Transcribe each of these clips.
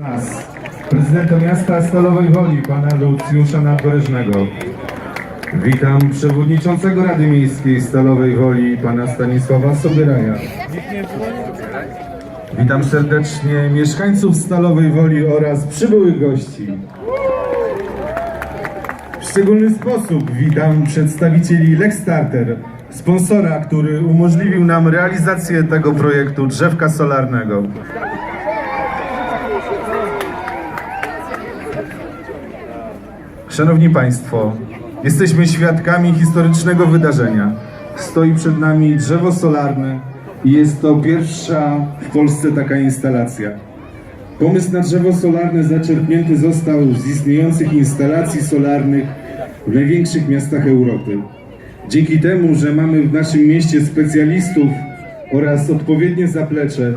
nas prezydenta miasta Stalowej Woli, pana Lucjusza Nadgoreżnego. Witam przewodniczącego Rady Miejskiej Stalowej Woli, pana Stanisława Sobieraja. Witam serdecznie mieszkańców Stalowej Woli oraz przybyłych gości. W szczególny sposób witam przedstawicieli Lexstarter, sponsora, który umożliwił nam realizację tego projektu drzewka solarnego. Szanowni Państwo, jesteśmy świadkami historycznego wydarzenia. Stoi przed nami drzewo solarne i jest to pierwsza w Polsce taka instalacja. Pomysł na drzewo solarne zaczerpnięty został z istniejących instalacji solarnych w największych miastach Europy. Dzięki temu, że mamy w naszym mieście specjalistów oraz odpowiednie zaplecze,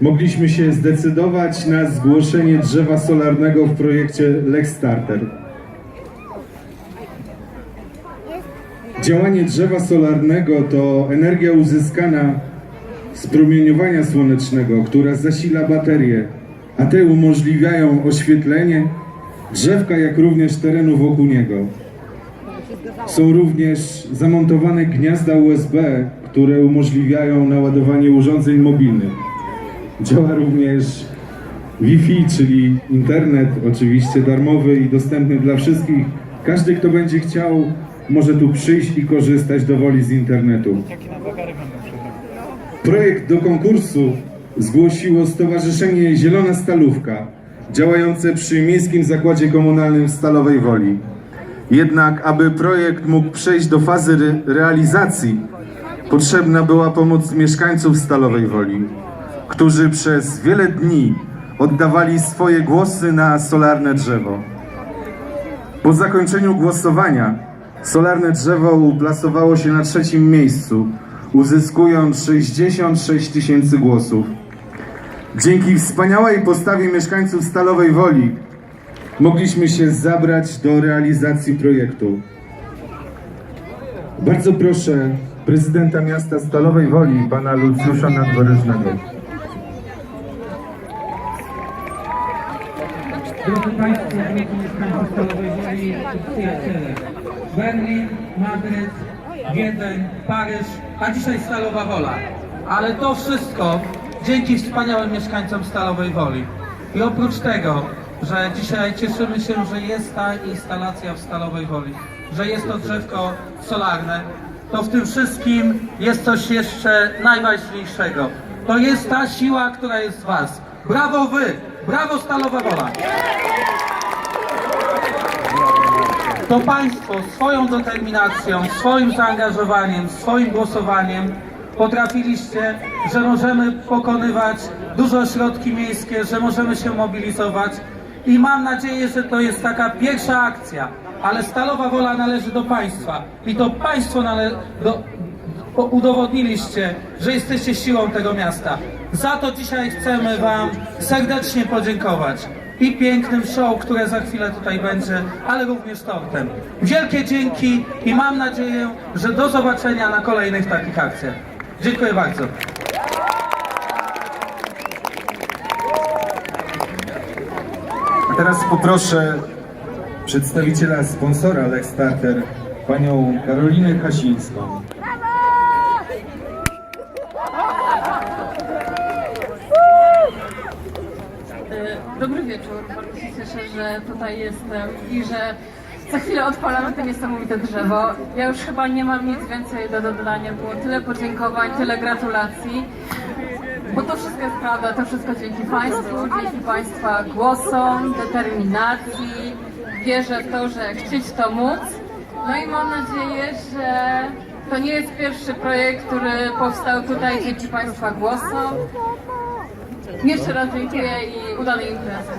mogliśmy się zdecydować na zgłoszenie drzewa solarnego w projekcie Lex Starter. Działanie drzewa solarnego to energia uzyskana z promieniowania słonecznego, która zasila baterie, a te umożliwiają oświetlenie drzewka, jak również terenu wokół niego. Są również zamontowane gniazda USB, które umożliwiają naładowanie urządzeń mobilnych. Działa również Wi-Fi, czyli internet, oczywiście darmowy i dostępny dla wszystkich. Każdy, kto będzie chciał, może tu przyjść i korzystać dowoli z internetu. Projekt do konkursu zgłosiło Stowarzyszenie Zielona Stalówka, działające przy Miejskim Zakładzie Komunalnym w Stalowej Woli. Jednak, aby projekt mógł przejść do fazy re- realizacji, potrzebna była pomoc mieszkańców Stalowej Woli, którzy przez wiele dni oddawali swoje głosy na solarne drzewo. Po zakończeniu głosowania solarne drzewo uplasowało się na trzecim miejscu, uzyskując 66 tysięcy głosów. Dzięki wspaniałej postawie mieszkańców Stalowej Woli mogliśmy się zabrać do realizacji projektu. Bardzo proszę prezydenta miasta Stalowej Woli, pana Lucjusza Nadgoryżnego. Drodzy Państwo, drodzy mieszkańcy Stalowej Woli przyjaciele. Berlin, Madryt, Wiedeń, Paryż, a dzisiaj Stalowa Wola. Ale to wszystko dzięki wspaniałym mieszkańcom Stalowej Woli. I oprócz tego, że dzisiaj cieszymy się, że jest ta instalacja w Stalowej Woli, że jest to drzewko solarne, to w tym wszystkim jest coś jeszcze najważniejszego. To jest ta siła, która jest w Was. Brawo Wy! Brawo Stalowa Wola! To Państwo swoją determinacją, swoim zaangażowaniem, swoim głosowaniem potrafiliście, że możemy pokonywać duże ośrodki miejskie, że możemy się mobilizować i mam nadzieję, że to jest taka pierwsza akcja, ale Stalowa Wola należy do Państwa i to Państwo do, udowodniliście, że jesteście siłą tego miasta. Za to dzisiaj chcemy Wam serdecznie podziękować. I pięknym show, które za chwilę tutaj będzie, ale również tortem. Wielkie dzięki i mam nadzieję, że do zobaczenia na kolejnych takich akcjach. Dziękuję bardzo. A teraz poproszę przedstawiciela sponsora Lex Starter, panią Karolinę Hasińską. E, Dobry wieczór. Bardzo się cieszę, że tutaj jestem i że za chwilę odpalamy to niesamowite drzewo. Ja już chyba nie mam nic więcej do dodania. Było tyle podziękowań, tyle gratulacji. Bo to wszystko jest prawda, to wszystko dzięki Państwu, dzięki Państwa głosom, determinacji. Wierzę w to, że chcieć to móc. No i mam nadzieję, że to nie jest pierwszy projekt, który powstał tutaj dzięki Państwa głosom. Jeszcze raz dziękuję i udanej imprezy.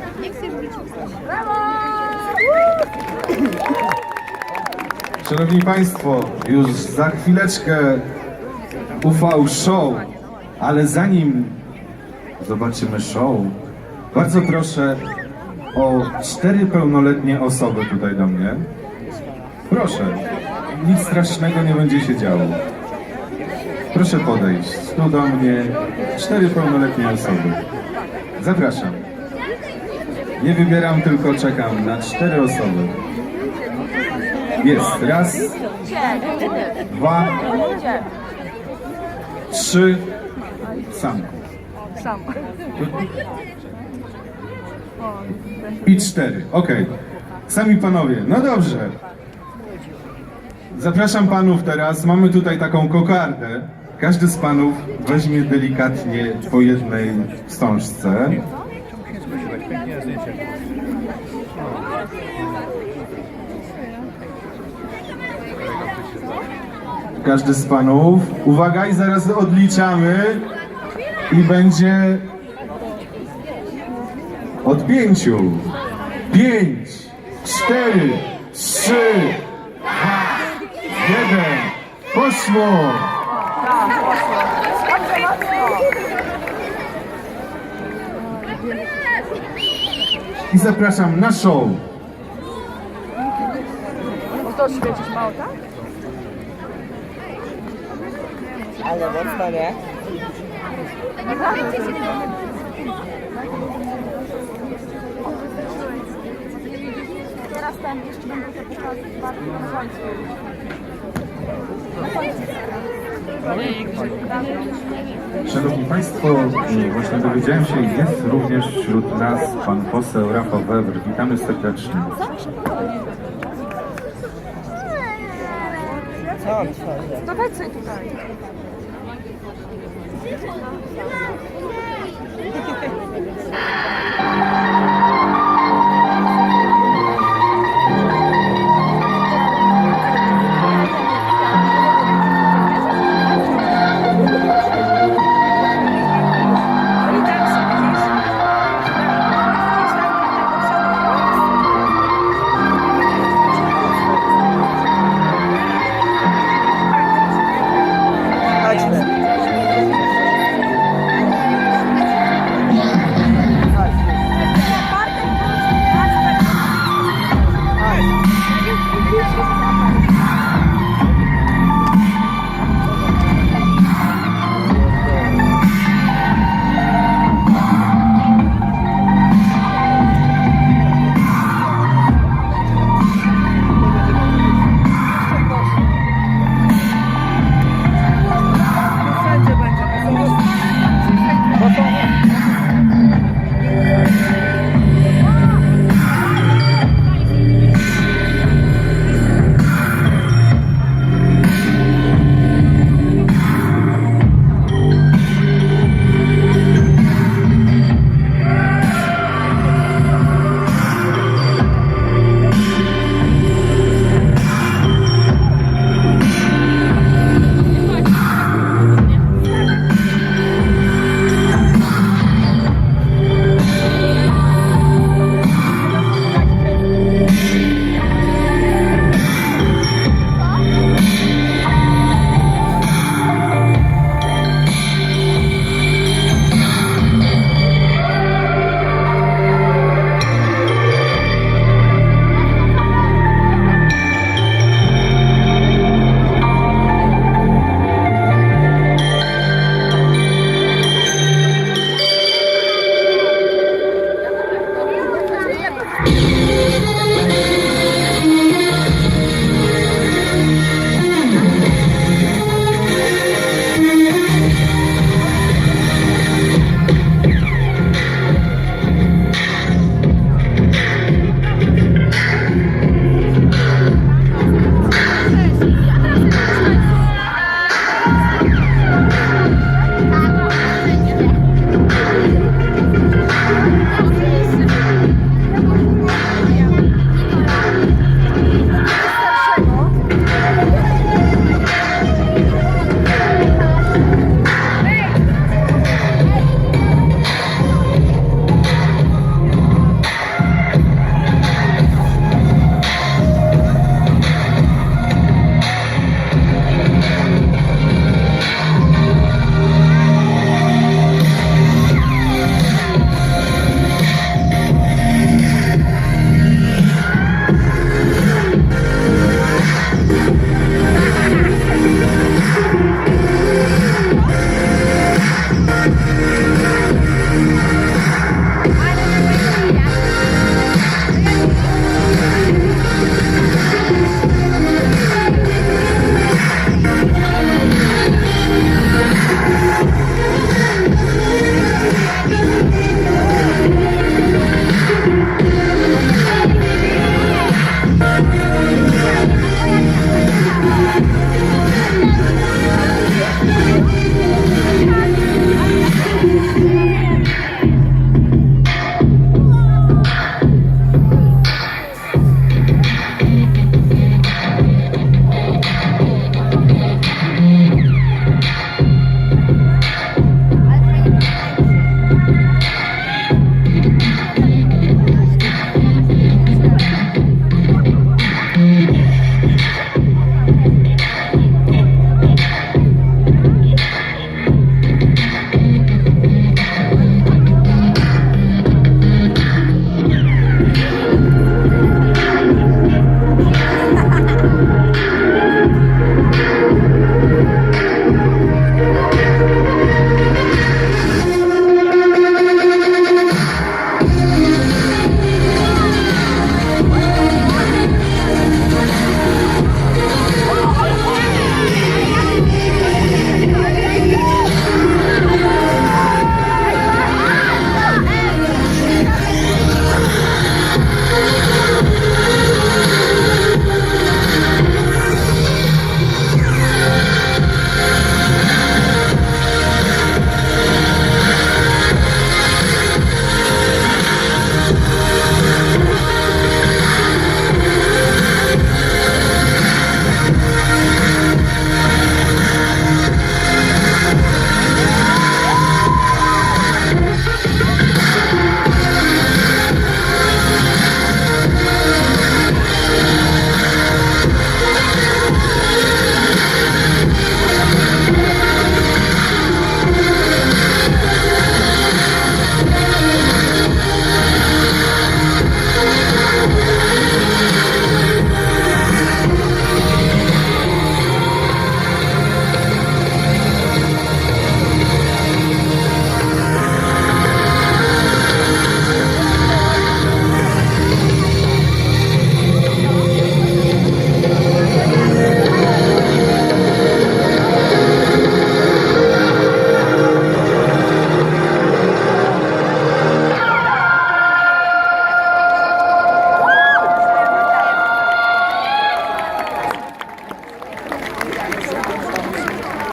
Szanowni Państwo, już za chwileczkę UV Show, ale zanim zobaczymy show, bardzo proszę o cztery pełnoletnie osoby tutaj do mnie. Proszę, nic strasznego nie będzie się działo. Proszę podejść tu do mnie, cztery pełnoletnie osoby. Zapraszam. Nie wybieram, tylko czekam na cztery osoby. Jest. Raz, dwa, trzy. Sam. I cztery. Okej. Sami panowie. No dobrze. Zapraszam panów teraz. Mamy tutaj taką kokardę. Każdy z panów weźmie delikatnie po jednej wstążce. Każdy z panów. Uwaga i zaraz odliczamy. I będzie od pięciu. Pięć, cztery, trzy, dwa, jeden. Poszło! I zapraszam na show. To świecić mało, tak? Ale mocno, nie? Teraz ten jeszcze będę to pokazać bardziej na końcu. Szanowni Państwo, właśnie dowiedziałem się, jest również wśród nas pan poseł Rafał Weber. Witamy serdecznie. Tutaj.